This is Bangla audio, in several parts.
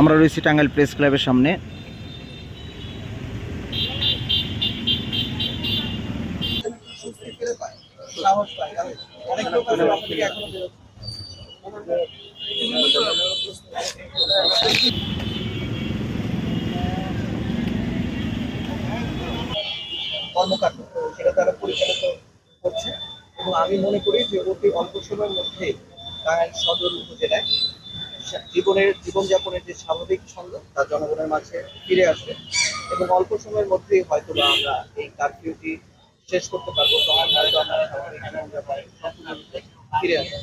আমরা রয়েছি টাঙ্গাইল প্রেস ক্লাবের সামনে। কর্মকাণ্ড, সেটা তারা পরিচালিত করছে। এবং আমি মনে করি যে অতি অল্প সময়ের মধ্যে টাঙ্গাইল সদর উপজেলায়। জীবনের জীবনযাপনের যে স্বাভাবিক ছন্দ তা জনগণের মাঝে ফিরে আসবে। এবং অল্প সময়ের মধ্যেই হয়তো বা আমরা এই কারফিউটি শেষ করতে পারব। তখন হয়তো আমরা স্বাভাবিক জীবনযাপনে সম্পূর্ণরূপে ফিরে আসব।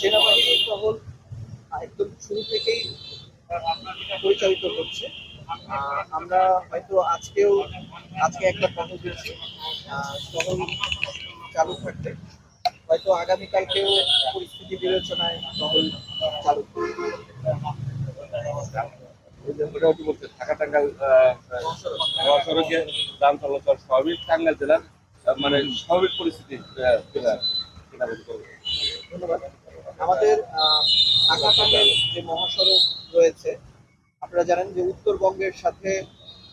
সেনাবাহিনী টহল একদম শুরু থেকেই পরিচালিত আহ, আমরা হয়তো আজকেও আজকে একটা দিচ্ছি আহ, টহল চালু থাকবে হয়তো আগামীকালকেও পরিস্থিতি বিবেচনায় টহল চালু মোটামুটি বলতে ঢাকা টাঙ্গাইল মহাসড়কে যান চলাচল স্বাভাবিক। টাঙ্গাইল জেলার মানে স্বাভাবিক পরিস্থিতি। ধন্যবাদ। আমাদের আহ, ঢাকা যে মহাসড়ক রয়েছে আপনারা জানেন যে উত্তরবঙ্গের সাথে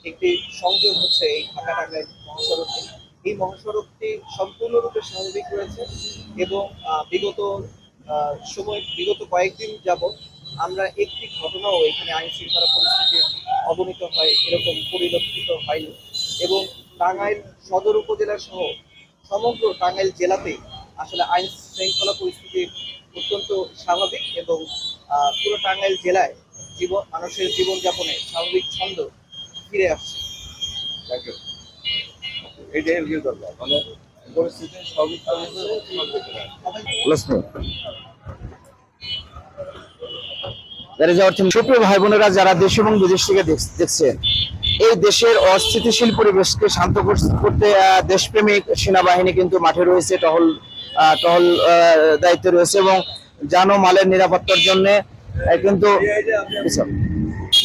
একটি সংযোগ হচ্ছে এই ঢাকা টাঙ্গাইল মহাসড়কটি। এই মহাসড়কটি সম্পূর্ণরূপে স্বাভাবিক রয়েছে এবং বিগত সময়, বিগত কয়েকদিন যাবৎ আমরা একটি ঘটনাও এখানে আইন শৃঙ্খলা পরিস্থিতি অবনীত হয়, এরকম পরিলক্ষিত হয়নি এবং টাঙ্গাইল সদর উপজেলা সহ সমগ্র টাঙ্গাইল জেলাতেই আসলে আইন শৃঙ্খলা পরিস্থিতি অত্যন্ত স্বাভাবিক এবং পুরো টাঙ্গাইল জেলায় জীবন, মানুষের জীবনযাপনে স্বাভাবিক ছন্দ ফিরে আসছে Thank you. দরকার মানে পরিস্থিতি. সুপ্রিয় ভাই বোনেরা যারা দেশ এবং বিদেশ থেকে দেখছেন এই দেশের অস্থিতিশীল পরিবেশকে শান্ত করতে দেশপ্রেমিক সেনাবাহিনী কিন্তু মাঠে রয়েছে টহল আহ, টহল দায়িত্বে রয়েছে এবং জানমালের নিরাপত্তার জন্য কিন্তু।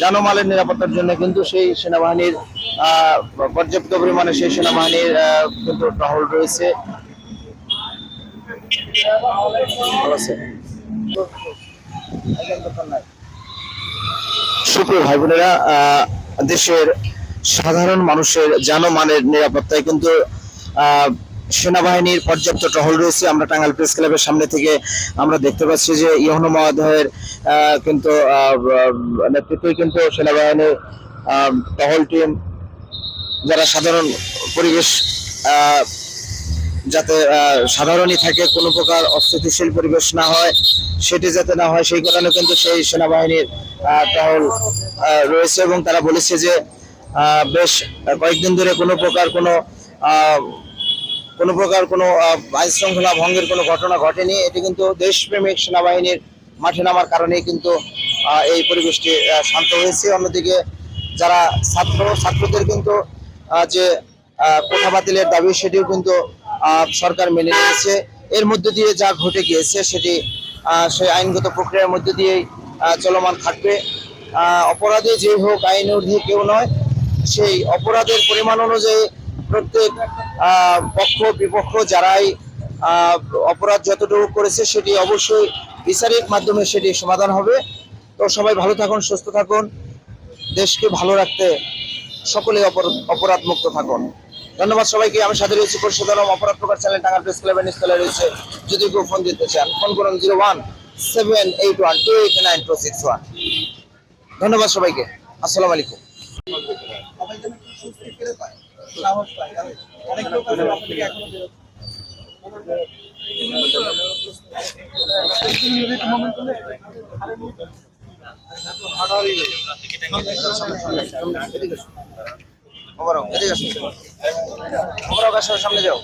জানমালের নিরাপত্তার জন্য কিন্তু সেই সেনাবাহিনীর পর্যাপ্ত পরিমাণে সেই সেনাবাহিনীর কিন্তু টহল রয়েছে। সুপ্রিয় ভাই বোনেরা দেশের সাধারণ মানুষের জানমানের নিরাপত্তায় কিন্তু সেনাবাহিনীর পর্যাপ্ত টহল রয়েছে। আমরা টাঙ্গাইল প্রেস ক্লাবের সামনে থেকে আমরা দেখতে পাচ্ছি যে ইহন মহোদয়ের কিন্তু নেতৃত্বে কিন্তু সেনাবাহিনীর টহল টিম, যারা সাধারণ পরিবেশ যাতে সাধারণই থাকে, কোনো প্রকার অস্থিতিশীল পরিবেশ না হয়, সেটি যাতে না হয়, সেই কারণে কিন্তু সেই সেনাবাহিনীর টহল রয়েছে এবং তারা বলেছে যে বেশ কয়েকদিন ধরে কোনো প্রকার কোনো কোনো প্রকার কোনো আইন শৃঙ্খলা ভঙ্গের কোনো ঘটনা ঘটেনি। এটি কিন্তু দেশপ্রেমিক সেনাবাহিনীর মাঠে নামার কারণেই কিন্তু এই পরিবেশটি শান্ত হয়েছে। অন্যদিকে যারা ছাত্র, ছাত্রদের কিন্তু যে কোঠা বাতিলের দাবি, সেটিও কিন্তু সরকার মেনে নিয়েছে। এর মধ্য দিয়ে যা ঘটে গিয়েছে, সেটি সেই আইনগত প্রক্রিয়ার মধ্য দিয়েই চলমান থাকবে। অপরাধে অপরাধী যে হোক, আইন ঊর্ধ্বে কেউ নয়। সেই অপরাধের পরিমাণ অনুযায়ী প্রত্যেক পক্ষ, বিপক্ষ যারাই অপরাধ যতটুকু করেছে সেটি অবশ্যই বিচারের মাধ্যমে সেটি সমাধান হবে। তো সবাই ভালো থাকুন, সুস্থ থাকুন। দেশকে ভালো রাখতে সকলে অপরাধ মুক্ত থাকুন। ধন্যবাদ সবাইকে। আমি সাথে রয়েছি পরিশোধন অপরাধ প্রকার চ্যানেল টাঙ্গাল প্রেস ক্লাবের নিচতলায় রয়েছে। যদি কেউ ফোন দিতে চান, ফোন করুন zero one seven eight one two eight nine two six one. ধন্যবাদ সবাইকে। আসসালামু আলাইকুম। সামনে যাও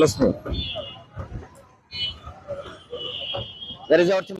Let's move. There is our.